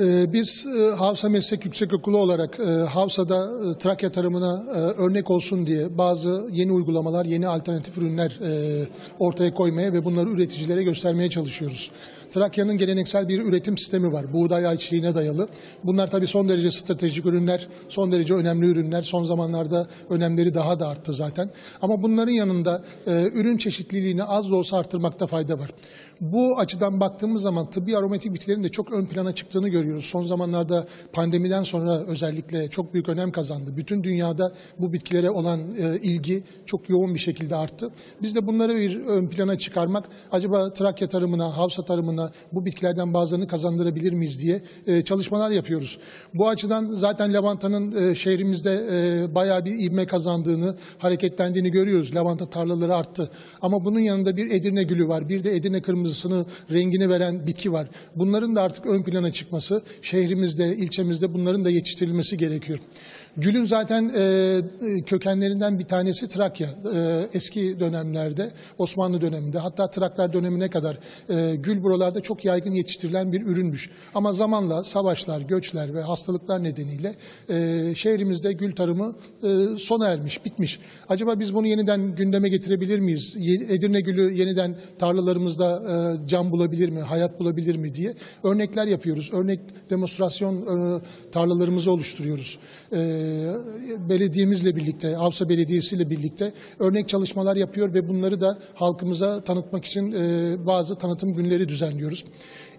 Ee, Biz e, Havsa Meslek Yüksekokulu olarak e, Havsa'da e, Trakya tarımına örnek olsun diye bazı yeni uygulamalar, yeni alternatif ürünler ortaya koymaya ve bunları üreticilere göstermeye çalışıyoruz. Trakya'nın geleneksel bir üretim sistemi var. Buğday ayçiçeğine dayalı. Bunlar tabii son derece stratejik ürünler, son derece önemli ürünler. Son zamanlarda önemleri daha da arttı zaten. Ama bunların yanında ürün çeşitliliğini az da olsa artırmakta fayda var. Bu açıdan baktığımız zaman tıbbi aromatik bitkilerin de çok ön plana çıktığını görüyoruz. Son zamanlarda pandemiden sonra özellikle çok büyük önem kazandı. Bütün dünyada bu bitkilere olan e, ilgi çok yoğun bir şekilde arttı. Biz de bunları bir ön plana çıkarmak, acaba Trakya tarımına, Havsa tarımına bu bitkilerden bazılarını kazandırabilir miyiz diye e, çalışmalar yapıyoruz. Bu açıdan zaten lavantanın e, şehrimizde e, bayağı bir ivme kazandığını, hareketlendiğini görüyoruz. Lavanta tarlaları arttı. Ama bunun yanında bir Edirne gülü var, bir de Edirne kırmızısını, rengini veren bitki var. Bunların da artık ön plana çıkması, şehrimizde, ilçemizde bunların da yetiştirilmesi gerekiyor. Gülün zaten e, kökenlerinden bir tanesi Trakya. E, eski dönemlerde, Osmanlı döneminde, hatta Traklar dönemine kadar e, gül buralarda çok yaygın yetiştirilen bir ürünmüş. Ama zamanla savaşlar, göçler ve hastalıklar nedeniyle e, şehrimizde gül tarımı e, sona ermiş, bitmiş. Acaba biz bunu yeniden gündeme getirebilir miyiz? Edirne gülü yeniden tarlalarımızda e, can bulabilir mi, hayat bulabilir mi diye örnekler yapıyoruz. Örnek demonstrasyon e, tarlalarımızı oluşturuyoruz. E, belediyemizle birlikte, Avsa Belediyesi ile birlikte örnek çalışmalar yapıyor ve bunları da halkımıza tanıtmak için e, bazı tanıtım günleri düzenliyoruz.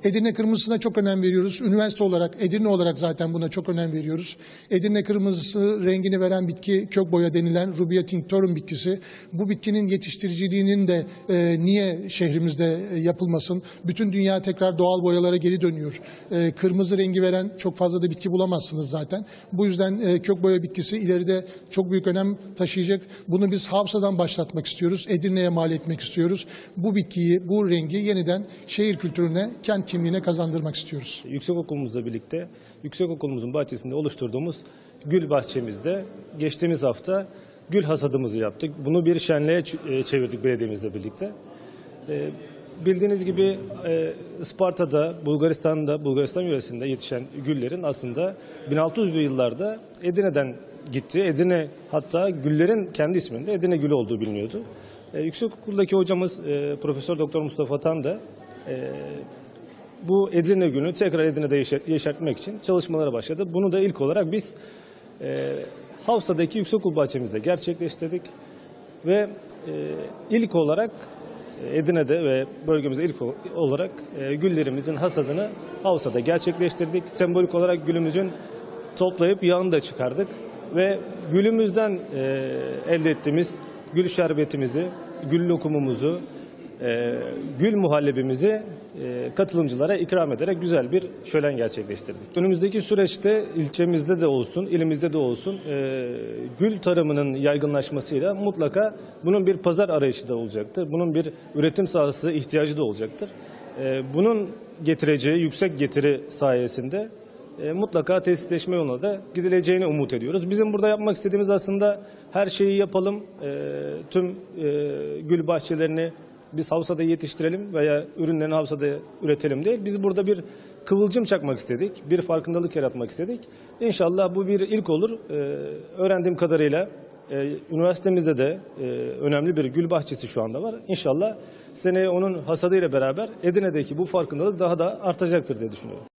Edirne kırmızısına çok önem veriyoruz. Üniversite olarak, Edirne olarak zaten buna çok önem veriyoruz. Edirne kırmızısı rengini veren bitki kök boya denilen Rubia tinctorum bitkisi. Bu bitkinin yetiştiriciliğinin de e, niye şehrimizde e, yapılmasın? Bütün dünya tekrar doğal boyalara geri dönüyor. E, kırmızı rengi veren çok fazla da bitki bulamazsınız zaten. Bu yüzden e, kök boya bitkisi ileride çok büyük önem taşıyacak. Bunu biz Havsa'dan başlatmak istiyoruz. Edirne'ye mal etmek istiyoruz. Bu bitkiyi, bu rengi yeniden şehir kültürüne, kent kimliğine kazandırmak istiyoruz. Yüksekokulumuzla birlikte yüksekokulumuzun bahçesinde oluşturduğumuz gül bahçemizde geçtiğimiz hafta gül hasadımızı yaptık. Bunu bir şenliğe e, çevirdik belediyemizle birlikte. E, Bildiğiniz gibi e, Isparta'da, Bulgaristan'da, Bulgaristan yöresinde yetişen güllerin aslında 1600'lü yıllarda Edirne'den gitti. Edirne hatta güllerin kendi isminde Edirne gülü olduğu biliniyordu. E, Yüksekokuldaki hocamız Profesör Doktor Mustafa Tan da bu Edirne günü tekrar Edirne'de yeşer- yeşertmek için çalışmalara başladı. Bunu da ilk olarak biz e, Havsa'daki Yüksekokul bahçemizde gerçekleştirdik. Ve e, ilk olarak e, Edirne'de ve bölgemizde ilk olarak e, güllerimizin hasadını Havsa'da gerçekleştirdik. Sembolik olarak gülümüzün toplayıp yağını da çıkardık. Ve gülümüzden e, elde ettiğimiz gül şerbetimizi, gül lokumumuzu, e, gül muhallebimizi e, katılımcılara ikram ederek güzel bir şölen gerçekleştirdik. Önümüzdeki süreçte ilçemizde de olsun, ilimizde de olsun e, gül tarımının yaygınlaşmasıyla mutlaka bunun bir pazar arayışı da olacaktır. Bunun bir üretim sahası ihtiyacı da olacaktır. Bunun getireceği yüksek getiri sayesinde mutlaka tesisleşme yoluna da gidileceğini umut ediyoruz. Bizim burada yapmak istediğimiz aslında her şeyi yapalım. Tüm gül bahçelerini biz Havsa'da yetiştirelim veya ürünlerini Havsa'da üretelim değil. Biz burada bir kıvılcım çakmak istedik. Bir farkındalık yaratmak istedik. İnşallah bu bir ilk olur. E, öğrendiğim kadarıyla e, üniversitemizde de e, önemli bir gül bahçesi şu anda var. İnşallah seneye onun hasadıyla beraber Edirne'deki bu farkındalık daha da artacaktır diye düşünüyorum.